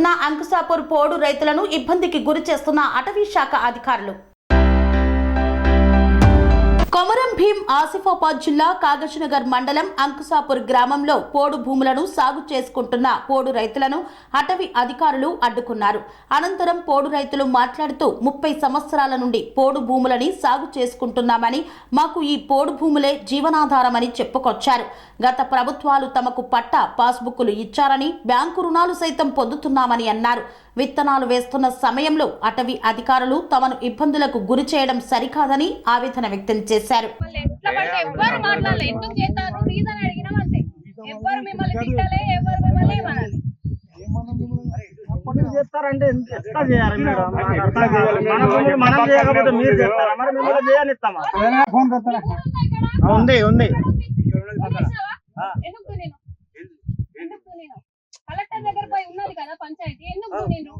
విత్తనాలు వేస్తున్న అంకుశాపూర్ పోడు రైతులను ఇబ్బందికి గురి చేస్తున్న అటవీ శాఖ అధికారులు. కొమరం భీం ఆసిఫాబాద్ జిల్లా కాగజ్నగర్ మండలం అంకుసాపూర్ గ్రామంలో పోడు భూములను సాగు చేసుకుంటున్న పోడు రైతులను అటవీ అధికారులు అడ్డుకున్నారు. అనంతరం పోడు రైతులు మాట్లాడుతూ ముప్పై సంవత్సరాల నుండి పోడు భూములని సాగు చేసుకుంటున్నామని మాకు ఈ పోడు భూములే జీవనాధారమని చెప్పుకొచ్చారు. గత ప్రభుత్వాలు తమకు పట్ట పాస్బుక్లు ఇచ్చారని బ్యాంకు రుణాలు సైతం పొందుతున్నామని అన్నారు. విత్తనాలు వేస్తున్న సమయంలో అటవీ అధికారులు తమను ఇబ్బందులకు గురి చేయడం సరికాదని ఆవేదన వ్యక్తం చేశారు. చేస్తారంటే ఎట్లా చేయాలి మీరు? మన చేయకపోతే మీరు చేస్తారా? మరి మిమ్మల్ని చేయనిస్తామా? ఉంది? ఉంది చూసావా? ఎందుకు దున్నినావు? ఎందుకు దున్నినావు? కలెక్టర్ దగ్గర పోయి ఉన్నది కదా పంచాయతీ? ఎందుకు దున్నిండ్రు?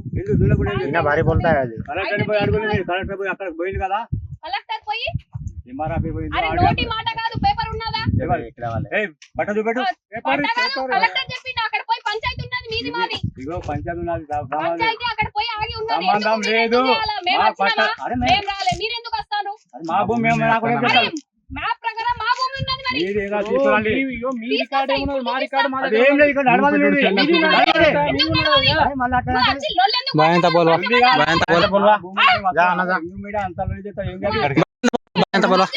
ఇంకా భారీ బోల్తా అది కలెక్టర్ పోయి అడుగులు మీరు కలెక్టర్ పోయి అక్కడ పోయింది కదా. కలెక్టర్ పోయి? ఎంఆర్ఆఫీ పోయింది అరే నోటి మాట కాదు పేపర్ ఉన్నదా? ఏయ్, బట్ట చూపెట్టు పేపర్ పట్ట కాదు పేపర్. కలెక్టర్ చెప్పిండు అక్కడ పోయి పంచాయతీ ఉన్నది మీది మాది. ఇగో పంచాయతీ ఉన్నది దా- రావాలి. పంచాయతీ అక్కడ పోయి ఆగి ఉన్నది. సంబంధం ఎందుకు మీరు లేదు. ఎందుకు చేయాలా? మేము మా వచ్చినామా? పట్ట- అరే మే- మేము రాలే. మీరు ఎందుకు వస్తారు అది మా భూమి మేము నాకు భూమి ఉన్నది మరి మీది ఏదో తీసుకోండి. తీసుకొస్తా, ఇప్పుడు చూపిస్తా. అది ఏం లేదు ఇక్కడ నడవదు మీది. మీది ఉన్నది. ఎందుకు నడవాలి? అరే మళ్ళీ అక్కడ నువ్వు వచ్చి లొల్లి ఎందుకు బాయంత బోల్వా ఉంది కాదు. బాయంత మా బోల్వా భూమి మేము జా అన్న జా. అక్కడ ఇల్లు మీద అంత లొల్లి చేస్తా ఏం కాదు. బాయంత బోల్వా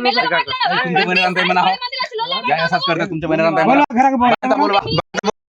మెల్లగా మాట్లాడరా? तुमचे महिने नंतर म्हणा పది మందిలో వచ్చి లొల్లి या सबस्क्राइब तुमचे महिने नंतर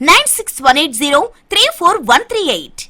Nine six one eight zero three four one three eight